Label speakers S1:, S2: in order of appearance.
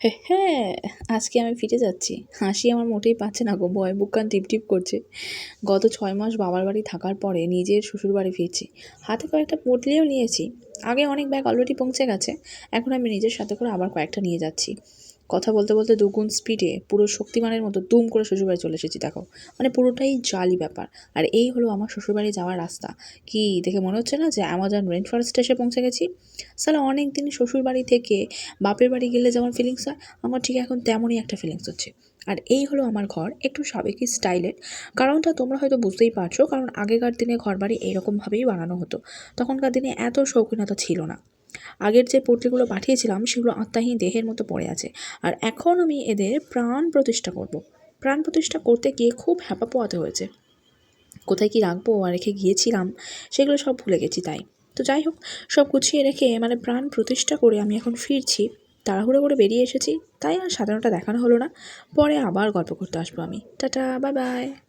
S1: হ্যাঁ আজকে আমি ফিরে যাচ্ছি। হাসি আমার মোটেই পাচ্ছে না গো, ভয় বুক কান টিপ টিপ করছে। গত ছয় মাস বাবার বাড়ি থাকার পরে নিজের শ্বশুর বাড়ি ফিরছি। হাতে কয়েকটা পুটলিও নিয়েছি। আগে অনেক ব্যাগ অলরেডি পৌঁছে গেছে। এখন আমি নিজের সাথে করে আবার কয়েকটা নিয়ে যাচ্ছি। কথা বলতে বলতে দুগুণ স্পিডে পুরো শক্তিমানের মতো দুম করে শ্বশুরবাড়ি চলে এসেছি, দেখো। মানে পুরোটাই জালি ব্যাপার। আর এই হলো আমার শ্বশুরবাড়ি যাওয়ার রাস্তা। কি দেখে মনে হচ্ছে না যে অ্যামাজন রেন ফরেস্ট এসে পৌঁছে গেছি? সালা অনেক দিন শ্বশুরবাড়ি থেকে বাপের বাড়ি গেলে যেমন ফিলিংস হয়, আমার ঠিক এখন তেমনই একটা ফিলিংস হচ্ছে। আর এই হলো আমার ঘর, একটু সাবেকি স্টাইলের কারণটা তোমরা হয়তো বুঝতেই পারছ, কারণ আগেকার দিনে ঘর বাড়ি এইরকমভাবেই বানানো হতো। তখনকার দিনে এত শৌখিনতা ছিল না। আগের যে পোটলিগুলো পাঠিয়েছিলাম, সেগুলো আত্মাহীন দেহের মতো পড়ে আছে। আর এখন আমি এদের প্রাণ প্রতিষ্ঠা করব। প্রাণ প্রতিষ্ঠা করতে গিয়ে খুব হ্যাপা পোয়াতে হয়েছে। কোথায় কি রাখব আর রেখে গিয়েছিলাম, সেগুলো সব ভুলে গেছি তাই। তো যাই হোক, সব গুছিয়ে রেখে মানে প্রাণ প্রতিষ্ঠা করে আমি এখন ফিরছি। তাড়াহুড়ো করে বেরিয়ে এসেছি, তাই আর সাধারণটা দেখানো হলো না। পরে আবার গল্প করতে আসব আমি। Tata, bye bye.